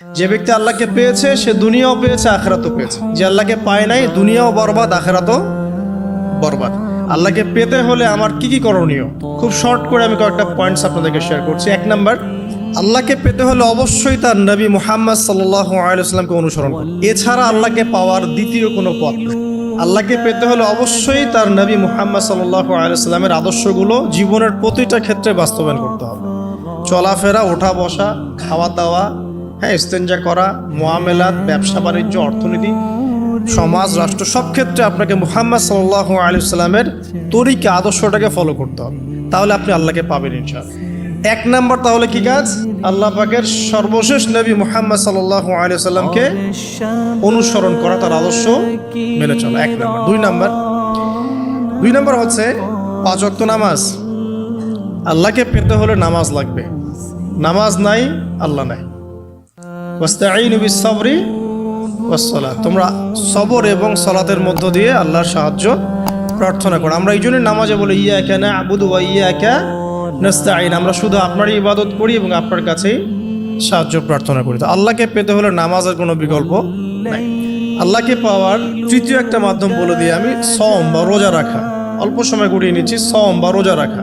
যে ব্যক্তি আল্লাহকে পেয়েছে, সে দুনিয়াও পেয়েছে, আখেরাতও পেয়েছে। যে আল্লাহকে পায় নাই, দুনিয়াও বরবাদ, আখেরাতও বরবাদ। আল্লাহকে পেতে হলে আমার কি কি করণীয়? খুব শর্ট করে আমি কয়েকটা পয়েন্টস আপনাদেরকে শেয়ার করছি। এক নাম্বার আল্লাহকে পেতে হলে অবশ্যই তার নবী মুহাম্মদ সাল্লাহ আলাইসলামকে অনুসরণ করুন এছাড়া আল্লাহকে পাওয়ার দ্বিতীয় কোনো পথ আল্লাহকে পেতে হলে অবশ্যই তার নবী মুহাম্মদ সাল্লাহ আলাইস্লামের আদর্শগুলো জীবনের প্রতিটা ক্ষেত্রে বাস্তবায়ন করতে হবে। চলাফেরা ওঠা বসা খাওয়া দাওয়া হ্যাঁ ইস্তেঞ্জা করা মোয়ামেলাত ব্যবসা, বাণিজ্য, অর্থনীতি, সমাজ, রাষ্ট্র, সব ক্ষেত্রে আপনাকে মুহাম্মদ সাল্লাহ আলি সাল্লামের তরিকে, আদর্শটাকে ফলো করতে হবে। তাহলে আপনি আল্লাহকে পাবেন ইনশাআল্লাহ। এক নাম্বার তাহলে কি কাজ? আল্লাহ পাকের সর্বশেষ নবী মুহাম্মদ সাল্লাহ আলি সাল্লামকে অনুসরণ করা, তার আদর্শ মেনে চলা। এক নাম্বার। দুই নাম্বার। দুই নাম্বার হচ্ছে পাঁচ ওয়াক্ত নামাজ। আল্লাহকে পেতে হলে নামাজ লাগবে। নামাজ নাই, আল্লাহ নাই। ওয়াস্তাঈনু বিস-সাবরি ওয়াস-সালাত। তোমরা সবর এবং সলাতের মধ্য দিয়ে আল্লাহর সাহায্য প্রার্থনা করো। আমরা এই জন্য নামাজে বলি ইয়াকা না'বুদু ওয়া ইয়াকা নাস্তাঈন। আমরা শুধু আপনারই ইবাদত করি এবং আপনার কাছেই সাহায্য প্রার্থনা করি। তো আল্লাহকে পেতে হলে নামাজের কোনো বিকল্প নাই। আল্লাহকে পাওয়ার তৃতীয় একটা মাধ্যম বলে দিয়ে আমি সম বা রোজা রাখা। অল্প সময় গড়িয়ে নিচ্ছি সম বা রোজা রাখা।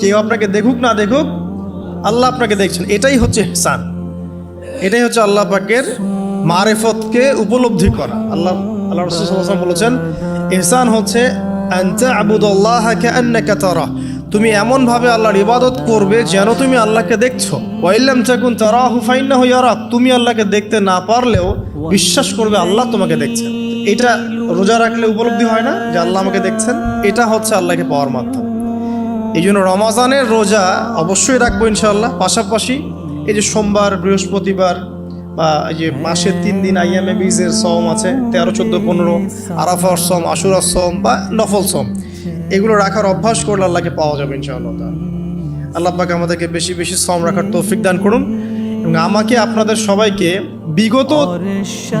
কেউ আপনাকে দেখুক, না দেখুক, আল্লাহ আপনাকে দেখছেন। এটাই হচ্ছে হেসান এটাই হচ্ছে আল্লাহ পাকের মারেফতকে উপলব্ধি করা। আল্লাহ আল্লাহ রসুল সাল্লাল্লাহু আলাইহি ওয়াসাল্লাম বলেছেন এহসান হচ্ছে তুমি এমন ভাবে আল্লাহর ইবাদত করবে যেন তুমি আল্লাহকে দেখছ। ইয়ারাক তুমি আল্লাহকে দেখতে না পারলেও বিশ্বাস করবে আল্লাহ তোমাকে দেখছেন। এটা রোজা রাখলে উপলব্ধি হয় না যে আল্লাহ আমাকে দেখছেন। এটা হচ্ছে আল্লাহকে পাওয়ার মাধ্যম। এই জন্য রমাজানের রোজা অবশ্যই রাখব ইনশাল্লাহ পাশাপাশি এই যে সোমবার, বৃহস্পতিবার বা এই যে মাসের তিন দিন আইএমএ বীজের সম আছে, তেরো, চোদ্দ, পনেরো, আরাফার সম আশুরার সম বা নফল সম এগুলো রাখার অভ্যাস করলে আল্লাহকে পাওয়া যাবে ইনশাআল্লাহ। আল্লাহ পাকে আমাদেরকে বেশি বেশি সম রাখার তৌফিক দান করুন এবং আমাকে, আপনাদের সবাইকে বিগত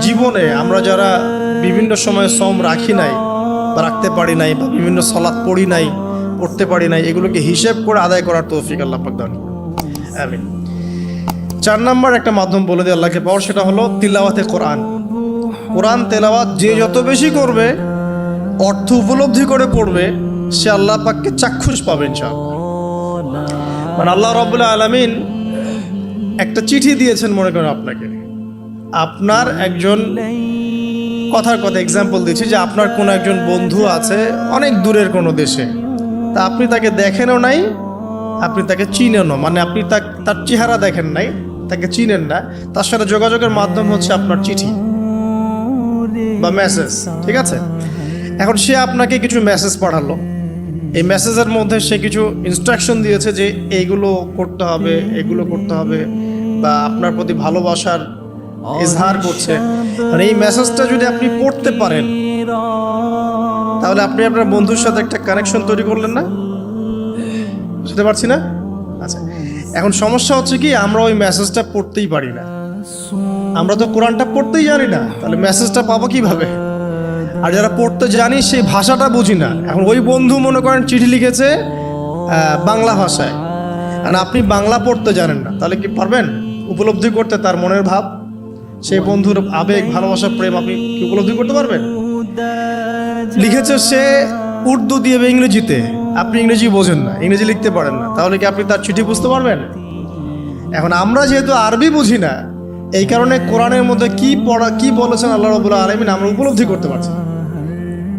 জীবনে আমরা যারা বিভিন্ন সময়ে সম রাখি নাই বা রাখতে পারি নাই বা বিভিন্ন সলাৎ পড়ি নাই পড়তে পারি নাই, এগুলোকে হিসেব করে আদায় করার তৌফিক আল্লাহ পাক দান আমিন। চার নম্বর একটা মাধ্যম বলে দিয়ে আল্লাহকে পাওয়ার, সেটা হলো তিলাওয়াতে কোরআন। কোরআন তেলাওয়াত যে যত বেশি করবে, অর্থ উপলব্ধি করে পড়বে, সে আল্লাহ পাককে চাক্ষুষ পাবে ইনশাআল্লাহ। মানে আল্লাহ রবুল্লা আলমিন একটা চিঠি দিয়েছেন মনে করেন আপনাকে। আপনার একজন কথার কথা এক্সাম্পল দিচ্ছি যে আপনার কোনো একজন বন্ধু আছে অনেক দূরের কোনো দেশে। তা আপনি তাকে দেখেনও নাই, আপনি তাকে চিনেনও মানে আপনি তার চেহারা দেখেন নাই, তাকে চিনেন না। তার সাথে যোগাযোগের মাধ্যম হচ্ছে আপনার চিঠি বা মেসেজ ঠিক আছে? এখন সে আপনাকে কিছু মেসেজ পাঠালো। এই মেসেজের মধ্যে সে কিছু ইনস্ট্রাকশন দিয়েছে যে এইগুলো করতে হবে, এগুলো করতে হবে বা আপনার প্রতি ভালোবাসার ইজহার করছে। আর এই মেসেজটা যদি আপনি পড়তে পারেন তাহলে আপনি আপনার বন্ধুর সাথে একটা কানেকশন তৈরি করলেন না? বুঝতে পারছি না? আচ্ছা এখন সমস্যা হচ্ছে কি, আমরা ওই মেসেজটা পড়তেই পারি না। আমরা তো কোরআনটা পড়তেই জানি না, তাহলে মেসেজটা পাবো কীভাবে? আর যারা পড়তে জানি, সেই ভাষাটা বুঝি না। এখন ওই বন্ধু মনে করেন চিঠি লিখেছে বাংলা ভাষায়। আর আপনি বাংলা পড়তে জানেন না, তাহলে কি পারবেন? উপলব্ধি করতে তার মনের ভাব, সেই বন্ধুর আবেগ ভালোবাসা প্রেম আপনি কি উপলব্ধি করতে পারবেন? লিখেছে সে উর্দু দিয়ে ইংরেজিতে। আপনি ইংরেজি বোঝেন না, ইংরেজি লিখতে পারেন না। তাহলে কি আপনি তার চিঠি বুঝতে পারবেন? এখন আমরা যেহেতু আরবি বুঝি না, এই কারণে কোরআনের মধ্যে কি পড়া, কি বলেছেন আল্লাহ রবুল্লা আলমিন আমরা উপলব্ধি করতে পারছি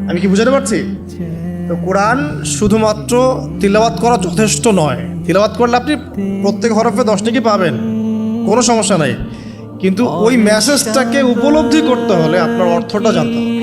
আমি কি বুঝাতে পারছি? তো কোরআন শুধুমাত্র তিলাবাত করা যথেষ্ট নয়। তিলাবাত করলে আপনি প্রত্যেক হরফে দশটা কি পাবেন? কোনো সমস্যা নাই। কিন্তু ওই মেসেজটাকে উপলব্ধি করতে হলে আপনার অর্থটা জানতে হবে।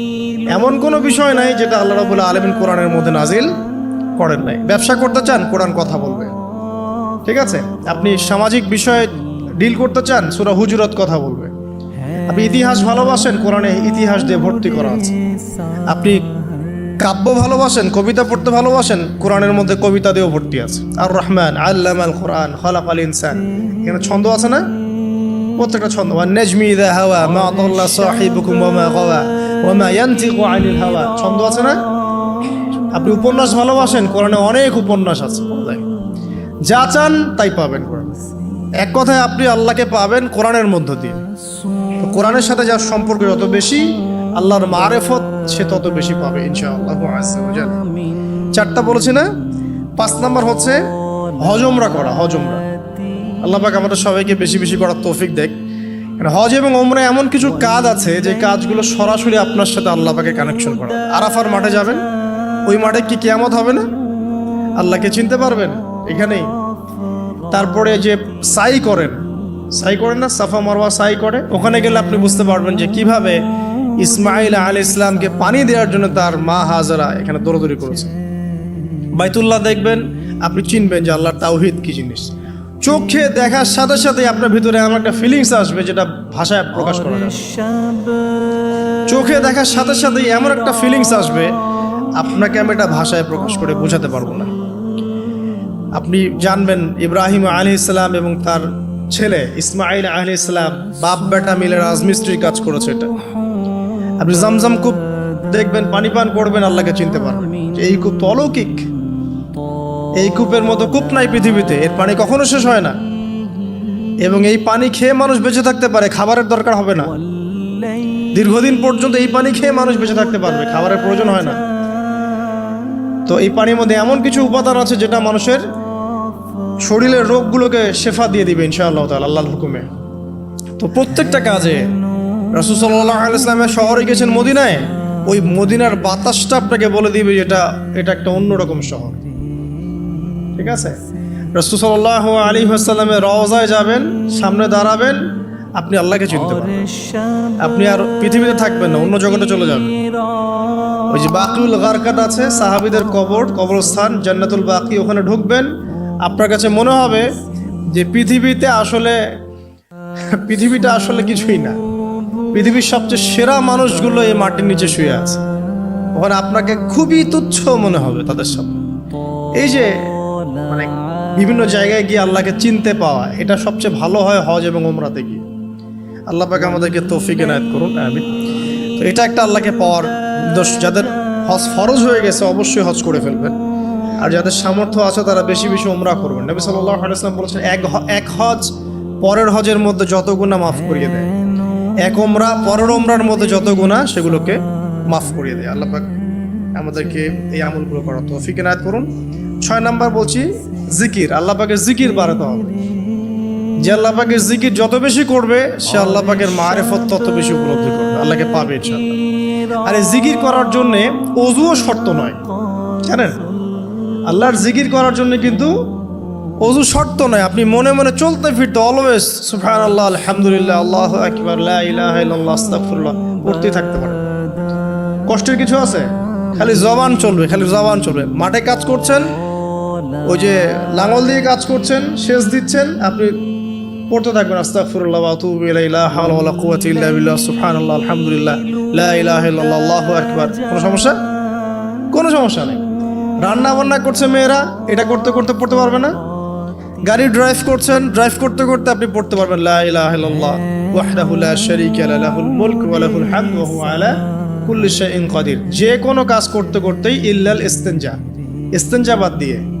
এমন কোনো বিষয় নাই যেটা আল্লাহ রাবুল্লাহ আলমিন কোরআনের মধ্যে নাজিল করেন নাই। ব্যবসা করতে চান, কোরআন কথা বলবে। ঠিক আছে? আপনি সামাজিক বিষয়ে ডিল করতে চান, সুরা হুজুরত কথা বলবে। আপনি ইতিহাস ভালোবাসেন, কোরআনে ইতিহাস দিয়ে ভর্তি করা আছে। আপনি কাব্য ভালোবাসেন, কবিতা পড়তে ভালোবাসেন, কোরআনের মধ্যে কবিতা দিয়েও ভর্তি আছে। আর রহমান আল্লাম আল কোরআন হলাফ আল ইনসান। এখানে ছন্দ আছে না? প্রত্যেকটা ছন্দ। ওয়া নেজমি দা হাওয়া, মা আদাল্লাহ সাহিবুকুম ওয়া মা গাওয়া, ওয়া মা ইয়ানতিকু আনিল হাওয়া। ছন্দ আছে না? আপনি উপন্যাস ভালোবাসেন, কোরআনে অনেক উপন্যাস আছে যা চান তাই পাবেন কোরআনে। এক কথায় আপনি আল্লাহকে পাবেন কোরআনের মধ্য দিয়ে। তো কোরআনের সাথে যার সম্পর্ক যত বেশি, আল্লাহর মারেফত সে তত বেশি পাবে, ইনশাআল্লাহ চারটা বলেছি না? পাঁচ নাম্বার হচ্ছে হজমরা করা, হজমরা। আল্লাহ পাক আমাদের সবাইকে বেশি বেশি করার তৌফিক দেখ। হজ এবং ওমরা এমন কিছু কাজ আছে যে কাজগুলো সরাসরি আপনার সাথে আল্লাহ পাকে কানেকশন করা। আরাফার মাঠে যাবেন, ওই মাঠে কি কেয়ামত হবে না? আল্লাহকে চিনতে পারবেন এখানেই। তারপরে যে সাই করেন সাই করেন না, সাফা মারওয়া সাই করে। ওখানে গেলে আপনি বুঝতে পারবেন যে কীভাবে ইসমাইল আল ইসলামকে পানি দেওয়ার জন্য তার মা হাজারা এখানে দৌড়দৌড়ি করেছে। বাইতুল্লাহ দেখবেন, আপনি চিনবেন যে আল্লাহর তাওহিদ কি জিনিস। চোখে দেখার সাথে সাথে আপনার ভিতরে এমন একটা ফিলিংস আসবে যেটা ভাষায় প্রকাশ করা চোখে দেখার সাথে সাথেই এমন একটা ফিলিংস আসবে, আপনাকে আমি এটা ভাষায় প্রকাশ করে বোঝাতে পারব না। আপনি জানবেন ইব্রাহিম আলী ইসলাম এবং তার ছেলে ইসমাইল আলী ইসলাম বাপ বেটা মিলে রাজমিস্ত্রির কাজ করেছে এটা। আপনি জামজাম কূপ দেখবেন, পানি পান করবেন, আল্লাহকে চিনতে পারবেন। এই কূপ তো অলৌকিক। এই কূপের মতো কূপ নাই পৃথিবীতে, এর পানি কখনো শেষ হয় না। এবং এই পানি খেয়ে মানুষ বেঁচে থাকতে পারে, খাবারের দরকার হবে না। দীর্ঘদিন পর্যন্ত এই পানি খেয়ে মানুষ বেঁচে থাকতে পারবে, খাবারের প্রয়োজন হয় না। তো এই পানির মধ্যে এমন কিছু উপাদান আছে যেটা মানুষের শরীরের রোগগুলোকে শেফা দিয়ে দিবে, ইনশাআল্লাহ তাআলা, আল্লাহর হুকুমে। তো প্রত্যেকটা কাজে রাসূল আলাইহি ইসলামের শহরে গেছেন মদিনায়, ওই মদিনার বাতাসটা আপনাকে বলে দিবে যেটা এটা একটা অন্যরকম শহর। ঠিক আছে? রাসূল সাল্লাল্লাহু আলাইহি ওয়াসাল্লামের রওজায় যাবেন, সামনে দাঁড়াবেন, আপনি আল্লাহকে চিনতে পারবেন। আপনি আর পৃথিবীতে থাকবেন না, অন্য জগতে চলে যাবেন। ওই যে বাকিউল গারকাত আছে, সাহাবিদের কবর, কবরস্থান, জান্নাতুল বাকি, ওখানে ঢুকবেন। আপনার কাছে মনে হবে যে পৃথিবীতে আসলে, পৃথিবীটা আসলে কিছুই না। পৃথিবীর সবচেয়ে সেরা মানুষগুলো এই মাটির নিচে শুয়ে আছে। ওখানে আপনাকে খুবই তুচ্ছ মনে হবে তাদের সামনে। এই যে মানে বিভিন্ন জায়গায় গিয়ে আল্লাহকে চিনতে পাওয়া এটা সবচেয়ে ভালো হয় হজ এবং ওমরাতে গিয়ে। আল্লাহ পাকে আমাদেরকে তৌফিক এনায়ত করুন আমিন। তো এটা একটা আল্লাহকে পাওয়ার দোষ যাদের হজ ফরজ হয়ে গেছে অবশ্যই হজ করে ফেলবেন। আর যাদের সামর্থ্য আছে তারা বেশি বেশি ওমরা করবেন। নবী সাল্লাহ আলাইসলাম বলেছেন এক এক হজ পরের হজের মধ্যে যত গুণা মাফ করিয়ে দেয়। এক ওমরা পরের ওমরার মধ্যে যত গুণা সেগুলোকে মাফ করিয়ে দেয়। আল্লাহ পাক আমাদেরকে এই আমলগুলো করার তৌফিক এনায়ত করুন। ছয় নাম্বার বলছি জিকির, আল্লাহ পাকের জিকির বাড়াতে হবে। যে আল্লাহ পাকের জিকির যত বেশি করবে, সে আল্লাহ পাকের মারেফত তত বেশি উপলব্ধি করবে। আল্লাহকে পাবে আর এই জিকির করার জন্য অজুও শর্ত নয়। জানেন? আল্লাহর জিকির করার জন্য কিন্তু অজু শর্ত নয়। আপনি মনে মনে চলতে ফিরতে অলওয়েজ সুফান আল্লাহ আলহামদুলিল্লাহ, আল্লাহ আকবার আস্তাগফিরুল্লাহ করতে থাকতে পারে কষ্টের কিছু আছে? খালি জবান চলবে, খালি জবান চলবে। মাঠে কাজ করছেন ওই যে লাঙল দিয়ে কাজ করছেন, সেচ দিচ্ছেন, আপনি পড়তে থাকবেন, আস্তাগফিরুল্লাহ ওয়া আতুবু ইলাইহি, লা হাওলা ওয়ালা কুওয়াতা ইল্লা বিল্লাহ, সুবহানাল্লাহ, আলহামদুলিল্লাহ, লা ইলাহা ইল্লাল্লাহ আল্লাহু আকবার। কোনো সমস্যা? কোনো সমস্যা নেই। রান্না বান্না করছে মেয়েরা, এটা করতে করতে পড়তে পারবে না। গাড়ি ড্রাইভ করছেন ড্রাইভ করতে করতে আপনি পড়তে পারবেন, লা ইলাহা ইল্লাল্লাহ, ওয়াহদাহু লা শারীকা লা, লাহুল মুলক ওয়া লাহুল হামদু, ওয়া হুয়া আলা কুল্লি শাইইন কাদির। যে কোনো কাজ করতে করতেই ইল্লাল ইস্তেনজা। ইস্তেনজা বাদ দিয়ে।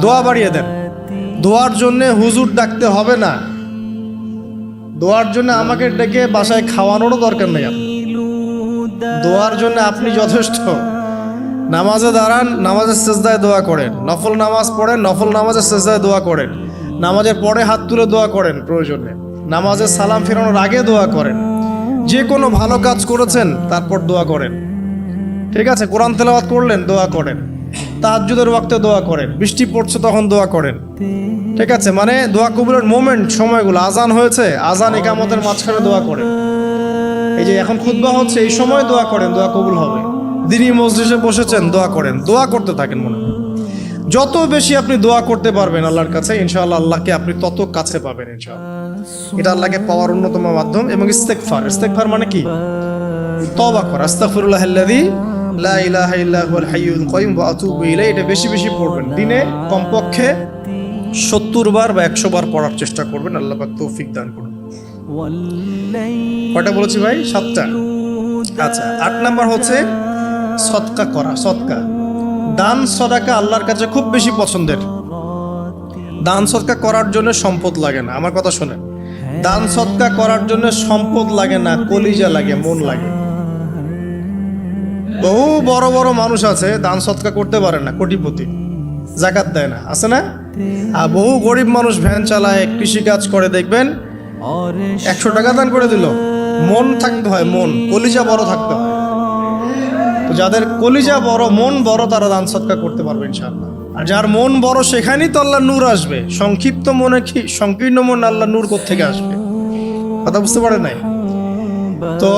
দোয়া বাড়িয়ে দেন। দোয়ার জন্য হুজুর ডাকতে হবে না। দোয়ার জন্য আমাকে ডেকে বাসায় খাওয়ানোরও দরকার নেই দোয়ার জন্য আপনি যথেষ্ট। নামাজে দাঁড়ান, নামাজের সেজদায় দোয়া করেন। নফল নামাজ পড়েন, নফল নামাজের সেজদায় দোয়া করেন। নামাজের পরে হাত তুলে দোয়া করেন প্রয়োজনে। নামাজের সালাম ফেরানোর আগে দোয়া করেন। যে কোনো ভালো কাজ করেছেন, তারপর দোয়া করেন। ঠিক আছে? কোরআন তেলাওয়াত করলেন, দোয়া করেন। তাহাজ্জুদের ওয়াক্তে দোয়া করেন। বৃষ্টি পড়ছে তখন দোয়া করেন। ঠিক আছে? মানে দোয়া কবুলের মোমেন্ট সময়গুলো। আজান হয়েছে, আজান একামতের মাঝখানে দোয়া করেন। এই যে এখন খুতবা হচ্ছে, এই সময় দোয়া করেন, দোয়া কবুল হবে। দিনই মসজিদে বসেছেন, দোয়া করেন। দোয়া করতে থাকেন মনে। যত বেশি আপনি দোয়া করতে পারবেন আল্লাহর কাছে, ইনশাআল্লাহ আল্লাহকে আপনি তত কাছে পাবেন, ইনশাআল্লাহ। এটা আল্লাহকে পাওয়ার অন্যতম মাধ্যম এবং ইস্তেকফার ইস্তেকফার মানে কি? তবা করা। আস্তাগফিরুল্লাহ লা ইলাহা ইল্লা হুয়াল হাইয়ুল এটা বেশি বেশি পড়বেন। দিনে কমপক্ষে সত্তর বার বা একশো বার পড়ার চেষ্টা করবেন। আল্লাহ তৌফিক দান করুন। কয়টা বলেছি ভাই? সাতটা। আচ্ছা আট নাম্বার হচ্ছে সৎকা করা সৎকা দান সদাকা আল্লাহর কাছে খুব বেশি পছন্দের। দান সৎকা করার জন্য সম্পদ লাগে না। আমার কথা শোনেন। দান সৎকা করার জন্য সম্পদ লাগে না, কলিজা লাগে, মন লাগে। বহু বড় বড় মানুষ আছে, দান সৎকা করতে পারে না, কোটিপতি। জাকাত দেয় না, আছে না? আর বহু গরিব মানুষ ভ্যান চালায়, কৃষিকাজ করে, দেখবেন? একশো টাকা দান করে দিল। মন থাকতে হয়, মন, কলিজা বড় থাকতে হয়। যাদের কলিজা বড়, মন বড়, তারা দান সৎকার করতে পারবে, ইনশাআল্লাহ। আর যার মন বড়, সেখানেই তো আল্লাহ নূর আসবে। সংক্ষিপ্ত মনে কি, সংকীর্ণ মন আল্লাহ নূর থেকে আসবে? কথা বুঝতে পারেন নাই? তো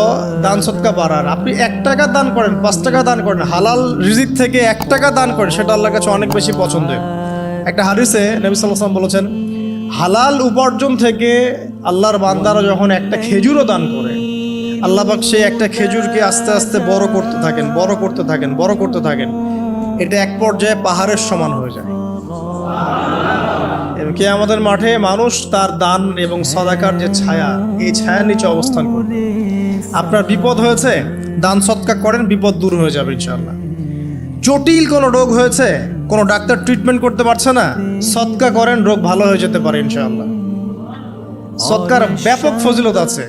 দান সৎকা বাড়ার। আপনি এক টাকা দান করেন, পাঁচ টাকা দান করেন, হালাল রিজিক থেকে এক টাকা দান করেন, সেটা আল্লাহর কাছে অনেক বেশি পছন্দের। একটা হারিসে নবী ওয়াসাল্লাম বলেছেন, হালাল উপার্জন থেকে আল্লাহর বান্দারা যখন একটা খেজুরও দান করে, আল্লাহ পাক সেই একটা খেজুরকে আস্তে আস্তে বড় করতে থাকেন, বড় করতে থাকেন, বড় করতে থাকেন। এটা এক পর্যায়ে পাহাড়ের সমান হয়ে যায়। কে আমাদের মাঠে মানুষ তার দান এবং সদাকার যে ছায়া, এই ছায়ার নিচে অবস্থান করবে। আপনার বিপদ হয়েছে, দান সৎকার করেন, বিপদ দূর হয়ে যাবে ইনশাল্লাহ জটিল কোনো রোগ হয়েছে, কোনো ডাক্তার ট্রিটমেন্ট করতে পারছে না সৎকা করেন, রোগ ভালো হয়ে যেতে পারে ইনশাল্লাহ সৎকার ব্যাপক ফজিলত আছে।